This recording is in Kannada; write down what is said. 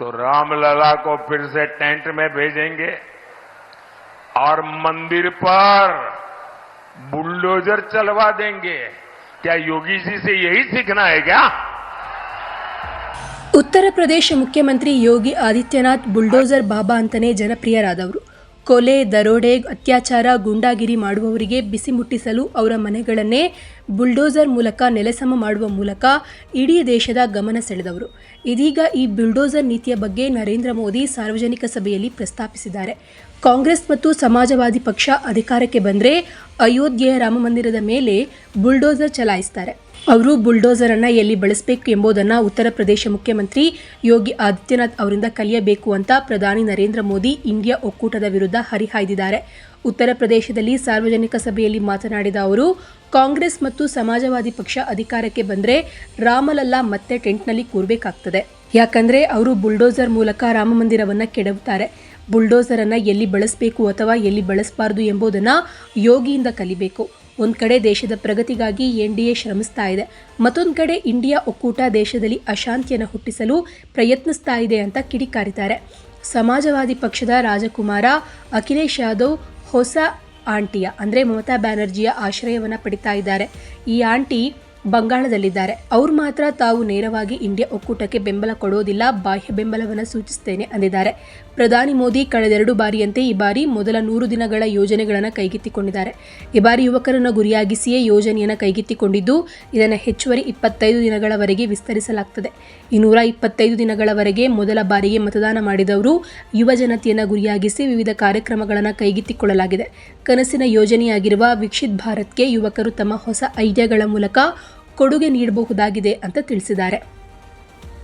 तो रामलला को फिर से टेंट में भेजेंगे और मंदिर पर बुलडोजर चलवा देंगे क्या योगी जी से यही सीखना है क्या ಉತ್ತರ ಪ್ರದೇಶ ಮುಖ್ಯಮಂತ್ರಿ ಯೋಗಿ ಆದಿತ್ಯನಾಥ್ ಬುಲ್ಡೋಜರ್ ಬಾಬಾ ಅಂತಲೇ ಜನಪ್ರಿಯರಾದವರು ಕೊಲೆ, ದರೋಡೆ, ಅತ್ಯಾಚಾರ, ಗೂಂಡಾಗಿರಿ ಮಾಡುವವರಿಗೆ ಬಿಸಿ ಮುಟ್ಟಿಸಲು ಅವರ ಮನೆಗಳನ್ನೇ ಬುಲ್ಡೋಸರ್ ಮೂಲಕ ನೆಲಸಮ ಮಾಡುವ ಮೂಲಕ ಇಡೀ ದೇಶದ ಗಮನ ಸೆಳೆದವರು. ಇದೀಗ ಈ ಬುಲ್ಡೋಸರ್ ನೀತಿಯ ಬಗ್ಗೆ ನರೇಂದ್ರ ಮೋದಿ ಸಾರ್ವಜನಿಕ ಸಭೆಯಲ್ಲಿ ಪ್ರಸ್ತಾಪಿಸಿದ್ದಾರೆ. ಕಾಂಗ್ರೆಸ್ ಮತ್ತು ಸಮಾಜವಾದಿ ಪಕ್ಷ ಅಧಿಕಾರಕ್ಕೆ ಬಂದರೆ ಅಯೋಧ್ಯೆಯ ರಾಮಮಂದಿರದ ಮೇಲೆ ಬುಲ್ಡೋಸರ್ ಚಲಾಯಿಸ್ತಾರೆ. ಅವರು ಬುಲ್ಡೋಸರ್ ಅನ್ನ ಎಲ್ಲಿ ಬಳಸಬೇಕು ಎಂಬುದನ್ನು ಉತ್ತರ ಪ್ರದೇಶ ಮುಖ್ಯಮಂತ್ರಿ ಯೋಗಿ ಆದಿತ್ಯನಾಥ್ ಅವರಿಂದ ಕಲಿಯಬೇಕು ಅಂತ ಪ್ರಧಾನಿ ನರೇಂದ್ರ ಮೋದಿ ಇಂಡಿಯಾ ಒಕ್ಕೂಟದ ವಿರುದ್ಧ ಹರಿಹಾಯ್ದಿದ್ದಾರೆ. ಉತ್ತರ ಪ್ರದೇಶದಲ್ಲಿ ಸಾರ್ವಜನಿಕ ಸಭೆಯಲ್ಲಿ ಮಾತನಾಡಿದ ಅವರು, ಕಾಂಗ್ರೆಸ್ ಮತ್ತು ಸಮಾಜವಾದಿ ಪಕ್ಷ ಅಧಿಕಾರಕ್ಕೆ ಬಂದರೆ ರಾಮಲಲ್ಲಾ ಮತ್ತೆ ಟೆಂಟ್ನಲ್ಲಿ ಕೂರಬೇಕಾಗ್ತದೆ. ಯಾಕಂದರೆ ಅವರು ಬುಲ್ಡೋಸರ್ ಮೂಲಕ ರಾಮ ಮಂದಿರವನ್ನು ಕೆಡವುತ್ತಾರೆ. ಬುಲ್ಡೋಸರ್ ಅನ್ನ ಎಲ್ಲಿ ಬಳಸಬೇಕು ಅಥವಾ ಎಲ್ಲಿ ಬಳಸಬಾರದು ಎಂಬುದನ್ನು ಯೋಗಿಯಿಂದ ಕಲಿಬೇಕು. ಒಂದ್ ಕಡೆ ದೇಶದ ಪ್ರಗತಿಗಾಗಿ ಎನ್ ಡಿ ಎ ಶ್ರಮಿಸ್ತಾ ಇದೆ, ಮತ್ತೊಂದು ಕಡೆ ಇಂಡಿಯಾ ಒಕ್ಕೂಟ ದೇಶದಲ್ಲಿ ಅಶಾಂತಿಯನ್ನು ಹುಟ್ಟಿಸಲು ಪ್ರಯತ್ನಿಸ್ತಾ ಇದೆ ಅಂತ ಕಿಡಿಕಾರಿದ್ದಾರೆ. ಸಮಾಜವಾದಿ ಪಕ್ಷದ ರಾಜಕುಮಾರ ಅಖಿಲೇಶ್ ಯಾದವ್ ಹೊಸ ಆಂಟಿಯ, ಅಂದರೆ ಮಮತಾ ಬ್ಯಾನರ್ಜಿಯ ಆಶ್ರಯವನ್ನು ಪಡಿತಾ ಇದ್ದಾರೆ. ಈ ಆಂಟಿ ಬಂಗಾಳದಲ್ಲಿದ್ದಾರೆ. ಅವ್ರು ಮಾತ್ರ ತಾವು ನೇರವಾಗಿ ಇಂಡಿಯಾ ಒಕ್ಕೂಟಕ್ಕೆ ಬೆಂಬಲ ಕೊಡೋದಿಲ್ಲ, ಬಾಹ್ಯ ಬೆಂಬಲವನ್ನು ಸೂಚಿಸ್ತೇನೆ ಅಂದಿದ್ದಾರೆ. ಪ್ರಧಾನಿ ಮೋದಿ ಕಳೆದೆರಡು ಬಾರಿಯಂತೆ ಈ ಬಾರಿ ಮೊದಲ ನೂರು ದಿನಗಳ ಯೋಜನೆಗಳನ್ನು ಕೈಗೆತ್ತಿಕೊಂಡಿದ್ದಾರೆ. ಈ ಬಾರಿ ಯುವಕರನ್ನು ಗುರಿಯಾಗಿಸಿಯೇ ಯೋಜನೆಯನ್ನು ಕೈಗೆತ್ತಿಕೊಂಡಿದ್ದು, ಇದನ್ನು ಹೆಚ್ಚುವರಿ ಇಪ್ಪತ್ತೈದು ದಿನಗಳವರೆಗೆ ವಿಸ್ತರಿಸಲಾಗ್ತದೆ. ಈ ನೂರ ಇಪ್ಪತ್ತೈದು ದಿನಗಳವರೆಗೆ ಮೊದಲ ಬಾರಿಗೆ ಮತದಾನ ಮಾಡಿದವರು ಯುವ ಜನತೆಯನ್ನು ಗುರಿಯಾಗಿಸಿ ವಿವಿಧ ಕಾರ್ಯಕ್ರಮಗಳನ್ನು ಕೈಗೆತ್ತಿಕೊಳ್ಳಲಾಗಿದೆ. ಕನಸಿನ ಯೋಜನೆಯಾಗಿರುವ ವಿಕ್ಷಿತ್ ಭಾರತ್ಗೆ ಯುವಕರು ತಮ್ಮ ಹೊಸ ಐಡಿಯಾಗಳ ಮೂಲಕ ಕೊಡುಗೆ ನೀಡಬಹುದಾಗಿದೆ ಅಂತ ತಿಳಿಸಿದ್ದಾರೆ.